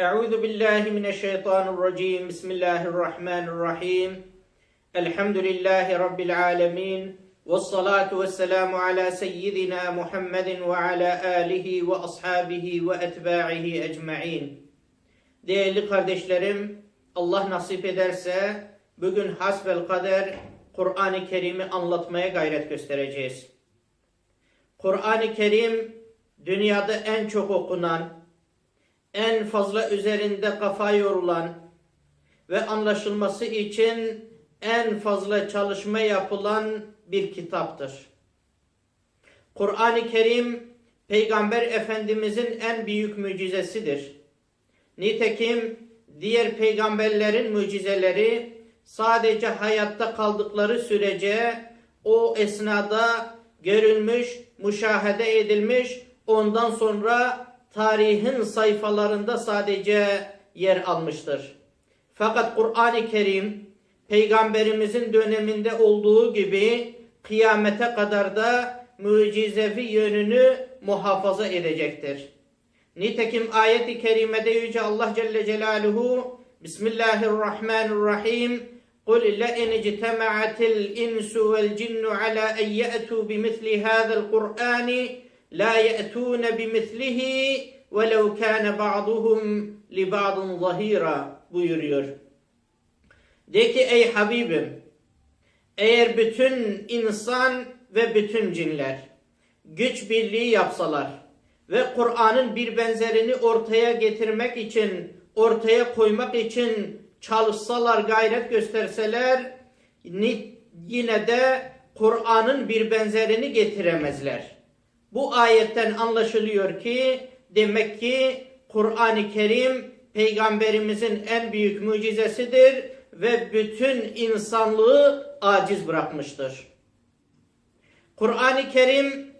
أعوذ بالله من الشيطان الرجيم بسم الله الرحمن الرحيم الحمد لله رب العالمين والصلاة والسلام على سيدنا محمد وعلى آله وأصحابه وأتباعه أجمعين Değerli kardeşlerim, Allah nasip ederse bugün hasbel kader Kur'an-ı Kerim'i anlatmaya gayret göstereceğiz. Kur'an-ı Kerim dünyada en çok okunan, en fazla üzerinde kafa yorulan ve anlaşılması için en fazla çalışma yapılan bir kitaptır. Kur'an-ı Kerim Peygamber Efendimizin en büyük mucizesidir. Nitekim diğer peygamberlerin mucizeleri sadece hayatta kaldıkları sürece o esnada görülmüş, müşahede edilmiş, ondan sonra tarihin sayfalarında sadece yer almıştır. Fakat Kur'an-ı Kerim peygamberimizin döneminde olduğu gibi kıyamete kadar da mucizevi yönünü muhafaza edecektir. Nitekim ayet-i kerimede Yüce Allah Celle Celaluhu Bismillahirrahmanirrahim قل لئن اجتمعت الإنس والجن على أن يأتوا بمثل هذا القرآن la ye'tûne bimislihi velev kâne ba'duhum li ba'dun zahira buyuruyor. De ki ey Habibim eğer bütün insan ve bütün cinler güç birliği yapsalar ve Kur'an'ın bir benzerini ortaya getirmek için, ortaya koymak için çalışsalar, gayret gösterseler yine de Kur'an'ın bir benzerini getiremezler. Bu ayetten anlaşılıyor ki demek ki Kur'an-ı Kerim peygamberimizin en büyük mucizesidir ve bütün insanlığı aciz bırakmıştır. Kur'an-ı Kerim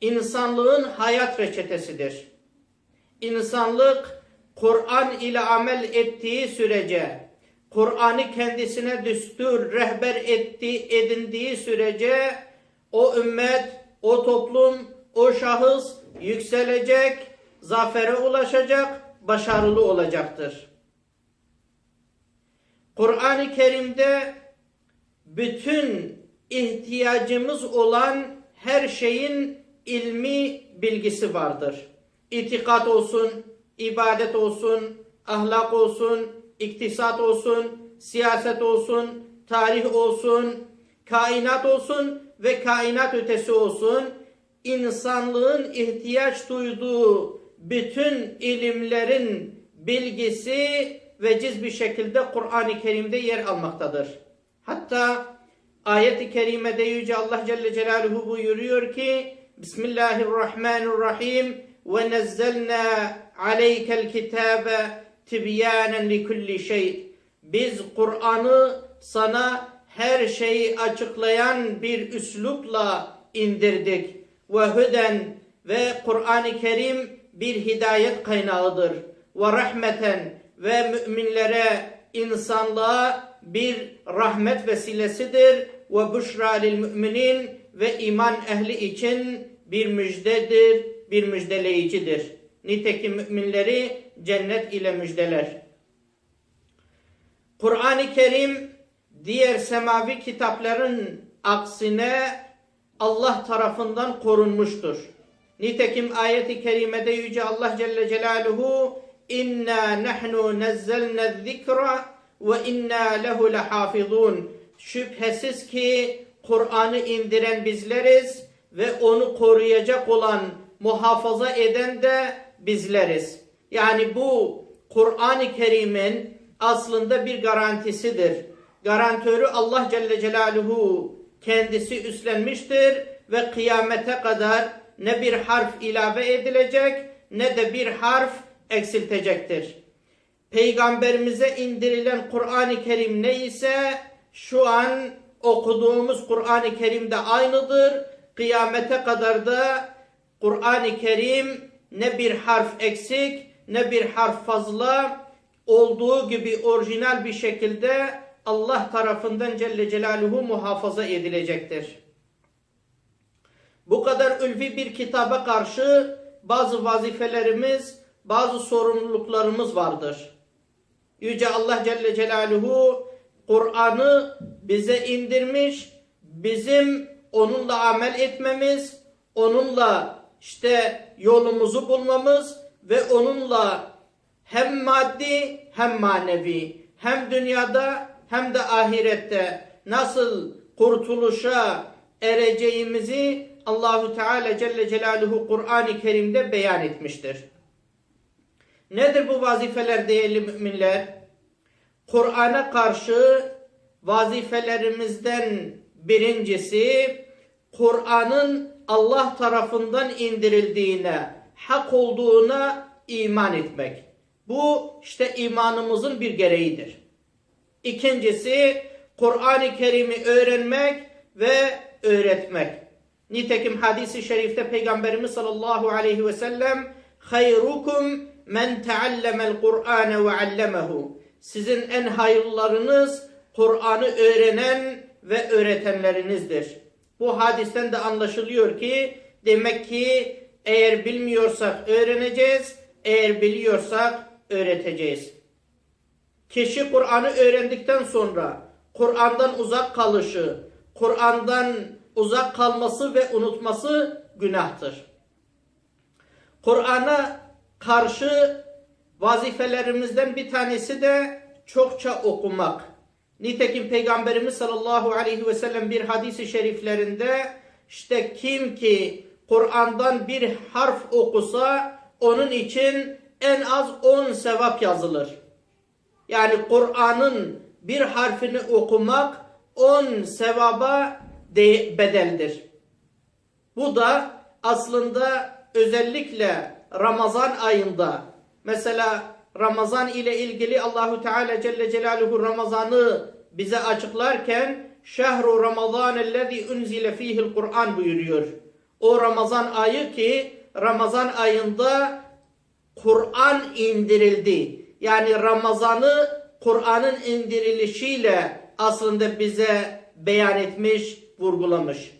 insanlığın hayat reçetesidir. İnsanlık Kur'an ile amel ettiği sürece, Kur'an'ı kendisine düstur, rehber etti, edindiği sürece o ümmet, o toplum, o şahıs yükselecek, zafere ulaşacak, başarılı olacaktır. Kur'an-ı Kerim'de bütün ihtiyacımız olan her şeyin ilmi bilgisi vardır. İtikat olsun, ibadet olsun, ahlak olsun, iktisat olsun, siyaset olsun, tarih olsun, kainat olsun ve kainat ötesi olsun. İnsanlığın ihtiyaç duyduğu bütün ilimlerin bilgisi veciz bir şekilde Kur'an-ı Kerim'de yer almaktadır. Hatta ayet-i kerimede Yüce Allah Celle Celaluhu buyuruyor ki Bismillahirrahmanirrahim ve nezzelna aleykel kitabe tibyanen li kulli şey. Biz Kur'an'ı sana her şeyi açıklayan bir üslupla indirdik. Ve hüden ve Kur'an-ı Kerim bir hidayet kaynağıdır. Ve rahmeten ve müminlere, insanlığa bir rahmet vesilesidir. Ve büşra lil müminin ve iman ehli için bir müjdedir, bir müjdeleyicidir. Nitekim müminleri cennet ile müjdeler. Kur'an-ı Kerim diğer semavi kitapların aksine Allah tarafından korunmuştur. Nitekim ayeti kerimede Yüce Allah Celle Celaluhu İnna nahnu nezzelne zikra ve inna lehu lehafizun. Şüphesiz ki Kur'an'ı indiren bizleriz ve onu koruyacak olan, muhafaza eden de bizleriz. Yani bu Kur'an-ı Kerim'in aslında bir garantisidir. Garantörü Allah Celle Celaluhu kendisi üstlenmiştir ve kıyamete kadar ne bir harf ilave edilecek ne de bir harf eksiltecektir. Peygamberimize indirilen Kur'an-ı Kerim neyse şu an okuduğumuz Kur'an-ı Kerim de aynıdır. Kıyamete kadar da Kur'an-ı Kerim ne bir harf eksik ne bir harf fazla olduğu gibi orijinal bir şekilde Allah tarafından Celle Celaluhu muhafaza edilecektir. Bu kadar ülvi bir kitaba karşı bazı vazifelerimiz, bazı sorumluluklarımız vardır. Yüce Allah Celle Celaluhu Kur'an'ı bize indirmiş. Bizim onunla amel etmemiz, onunla işte yolumuzu bulmamız ve onunla hem maddi hem manevi hem dünyada hem de ahirette nasıl kurtuluşa ereceğimizi Allahu Teala Celle Celaluhu Kur'an-ı Kerim'de beyan etmiştir. Nedir bu vazifeler değerli müminler? Kur'an'a karşı vazifelerimizden birincisi Kur'an'ın Allah tarafından indirildiğine, hak olduğuna iman etmek. Bu işte imanımızın bir gereğidir. İkincisi Kur'an-ı Kerim'i öğrenmek ve öğretmek. Nitekim hadisi şerifte Peygamberimiz sallallahu aleyhi ve sellem hayrukum men teallemel Kur'ane ve allemehu. Sizin en hayırlarınız Kur'an'ı öğrenen ve öğretenlerinizdir. Bu hadisten de anlaşılıyor ki demek ki eğer bilmiyorsak öğreneceğiz, eğer biliyorsak öğreteceğiz. Kişi Kur'an'ı öğrendikten sonra Kur'an'dan uzak kalışı, Kur'an'dan uzak kalması ve unutması günahtır. Kur'an'a karşı vazifelerimizden bir tanesi de çokça okumak. Nitekim Peygamberimiz sallallahu aleyhi ve sellem bir hadisi şeriflerinde işte kim ki Kur'an'dan bir harf okusa onun için en az 10 sevap yazılır. Yani Kur'an'ın bir harfini okumak 10 sevaba de bedeldir. Bu da aslında özellikle Ramazan ayında mesela Ramazan ile ilgili Allahu Teala Celle Celaluhu Ramazan'ı bize açıklarken şehru Ramazan ellezî unzile fihil Kur'an buyuruyor. O Ramazan ayı ki Ramazan ayında Kur'an indirildi. Yani Ramazan'ı Kur'an'ın indirilişiyle aslında bize beyan etmiş, vurgulamış.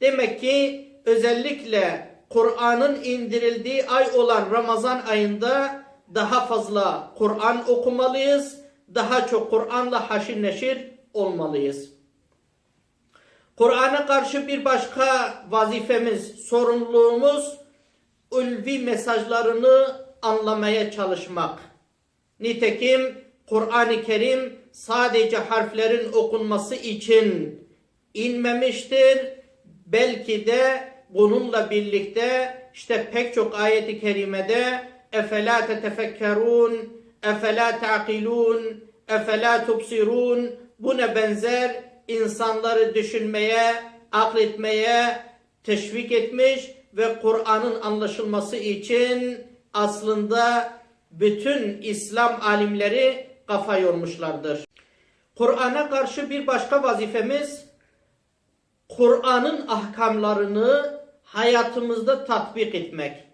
Demek ki özellikle Kur'an'ın indirildiği ay olan Ramazan ayında daha fazla Kur'an okumalıyız. Daha çok Kur'an'la haşir neşir olmalıyız. Kur'an'a karşı bir başka vazifemiz, sorumluluğumuz ulvi mesajlarını anlamaya çalışmak. Nitekim Kur'an-ı Kerim sadece harflerin okunması için inmemiştir. Belki de bununla birlikte işte pek çok ayeti kerimede efela tetefekkerun, efela ta'kilun, efela tubsirun buna benzer insanları düşünmeye, akletmeye teşvik etmiş ve Kur'an'ın anlaşılması için aslında bütün İslam alimleri kafa yormuşlardır. Kur'an'a karşı bir başka vazifemiz Kur'an'ın ahkamlarını hayatımızda tatbik etmek.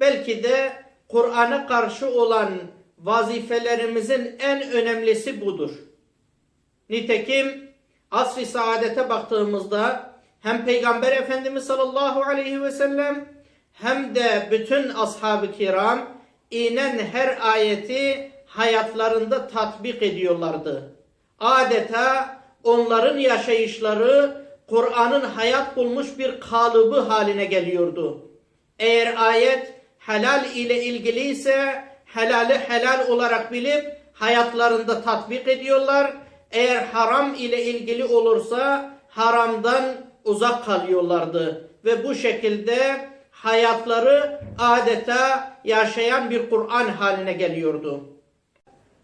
Belki de Kur'an'a karşı olan vazifelerimizin en önemlisi budur. Nitekim asr-ı saadete baktığımızda hem Peygamber Efendimiz sallallahu aleyhi ve sellem hem de bütün ashab-ı kiram inen her ayeti hayatlarında tatbik ediyorlardı. Adeta onların yaşayışları Kur'an'ın hayat bulmuş bir kalıbı haline geliyordu. Eğer ayet helal ile ilgili ise helali helal olarak bilip hayatlarında tatbik ediyorlar. Eğer haram ile ilgili olursa haramdan uzak kalıyorlardı. Ve bu şekilde hayatları adeta yaşayan bir Kur'an haline geliyordu.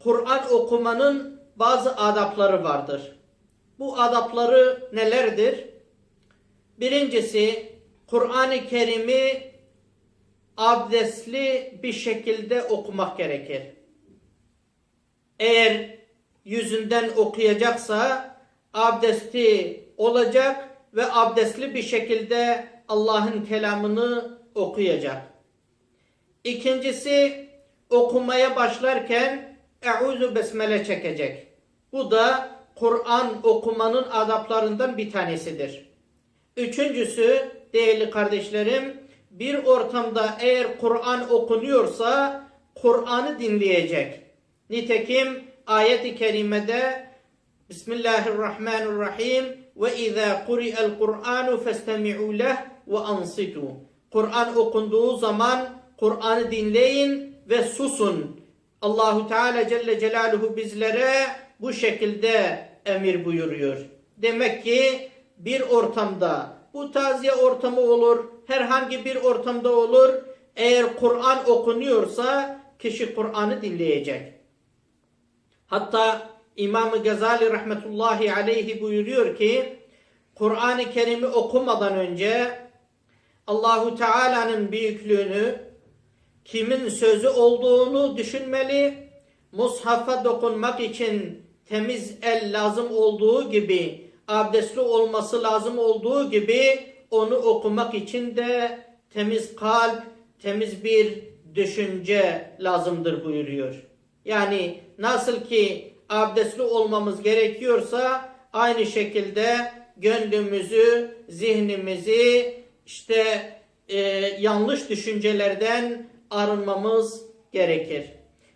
Kur'an okumanın bazı adapları vardır. Bu adapları nelerdir? Birincisi Kur'an-ı Kerim'i abdestli bir şekilde okumak gerekir. Eğer yüzünden okuyacaksa abdesti olacak ve abdestli bir şekilde Allah'ın kelamını okuyacak. İkincisi okumaya başlarken Euzu Besmele çekecek. Bu da Kur'an okumanın adaplarından bir tanesidir. Üçüncüsü değerli kardeşlerim bir ortamda eğer Kur'an okunuyorsa Kur'an'ı dinleyecek. Nitekim ayet-i kerimede Bismillahirrahmanirrahim ve izâ kuri'el Kur'anu festemi'û leh ve ansitû. Kur'an okunduğu zaman Kur'an'ı dinleyin ve susun. Allahu Teala Celle Celaluhu bizlere bu şekilde emir buyuruyor. Demek ki bir ortamda bu taziye ortamı olur, herhangi bir ortamda olur. Eğer Kur'an okunuyorsa kişi Kur'an'ı dinleyecek. Hatta İmam Gazali rahmetullahi aleyhi buyuruyor ki Kur'an-ı Kerim'i okumadan önce Allahu Teala'nın büyüklüğünü, kimin sözü olduğunu düşünmeli, mushafa dokunmak için temiz el lazım olduğu gibi, abdestli olması lazım olduğu gibi onu okumak için de temiz kalp, temiz bir düşünce lazımdır buyuruyor. Yani nasıl ki abdestli olmamız gerekiyorsa aynı şekilde gönlümüzü, zihnimizi işte e, yanlış düşüncelerden arınmamız gerekir.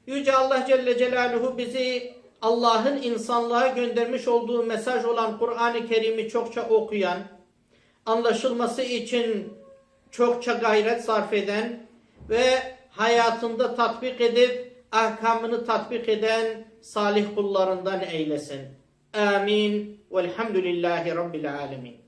Yüce Allah Celle Celaluhu bizi Allah'ın insanlığa göndermiş olduğu mesaj olan Kur'an-ı Kerim'i çokça okuyan, anlaşılması için çokça gayret sarf eden ve hayatında tatbik edip ahkamını tatbik eden salih kullarından eylesin. Amin. Velhamdülillahi Rabbil alemin.